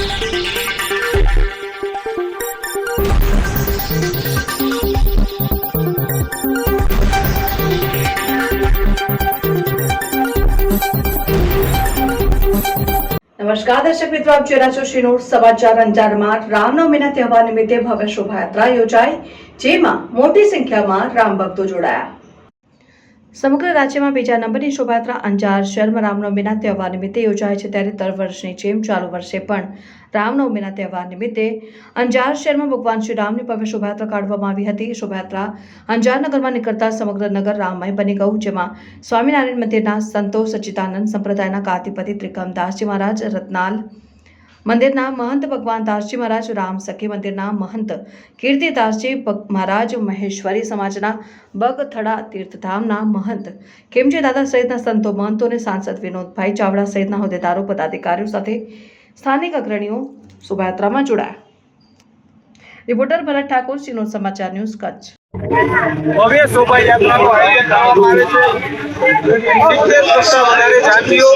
નમસ્કાર, દર્શક મિત્રો, આપ જોઈ રહ્યા છો સમાચાર અંજારમાં. રામનવમીના તહેવાર નિમિત્તે ભવ્ય શોભાયાત્રા યોજાઈ, જેમાં મોટી સંખ્યામાં રામ ભક્તો જોડાયા. સમગ્ર રાજ્યમાં બીજા નંબરની શોભાયાત્રા અંજાર, શહેરમાં રામનવમીના તહેવાર નિમિત્તે યોજાય છે ત્યારે દર વર્ષની જેમ ચાલુ વર્ષે પણ રામનવમીના તહેવાર નિમિત્તે અંજાર, શહેરમાં ભગવાન શ્રી રામની ભવ્ય શોભાયાત્રા કાઢવામાં આવી હતી. શોભાયાત્રા અંજાર નગરમાં નીકળતા સમગ્ર નગર રામમય બની ગયું, જેમાં સ્વામિનારાયણ મંદિરના સંતો સચ્ચિદાનંદ સંપ્રદાયના કાતિપતિ ત્રિકમદાસજી મહારાજ, રત્નાલ મંદિરના મહંત ભગવાન દાસજી મહારાજ રામ સખી મંદિરના મહંત કીર્તિદાસજી મહારાજ મહેશ્વરી સમાજના બગથડા તીર્થધામના મહંત કેમજી દાદા સહિતના સંતો, મહંતો અને સાંસદ વિનોદભાઈ ચાવડા સહિતના હોદ્દેદારો, પદાધિકારીઓ સાથે સ્થાનિક અગ્રણીઓ શોભાયાત્રામાં જોડાયા. રિપોર્ટર ભરત ઠાકોર સિનો સમાચાર ન્યૂઝ કચ્છ. ભવ્ય શોભાયાત્રાનું આયોજન કરવામાં આવે છે. સિત્તેર કરતા વધારે જાતિઓ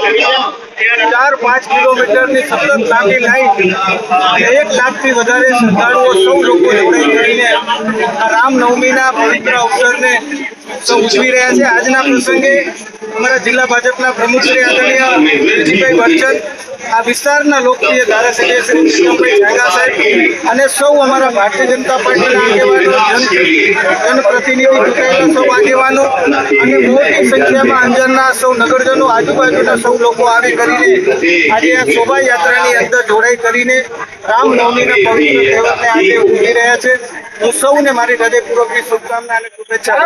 ચાર પાંચ કિલોમીટરની સતત લાંબી લાઈન એક લાખથી વધારે શ્રદ્ધાળુઓ સૌ લોકો જોડાઈ કરીને આ રામનવમીના પવિત્ર અવસરને સૌ ઉજવી રહ્યા છે. આજના પ્રસંગે અમારા જિલ્લા ભાજપના પ્રમુખ શ્રી આદરણીય વિજયભાઈ બચ્ચન, આ વિસ્તારના લોકપ્રિય ધારાસભ્ય શ્રી કૃષ્ણભાઈ ઝાંગા સાહેબ અને સૌ અમારા ભારતીય જનતા પાર્ટીના આગેવાનો જન જનપ્રતિનિધિ ચૂંટાયેલા સૌ આગેવાનો અને મોટી સંખ્યામાં અંજારના સૌ નગરજનો, આજુબાજુના સૌ લોકો આવી કરીને આજે આ શોભાયાત્રાની અંદર જોડાઈ કરીને રામનવમીના પવિત્ર તહેવારને આજે ઉજવી રહ્યા છે હું સૌને મારી હૃદયપૂર્વકની શુભકામના અને શુભેચ્છા.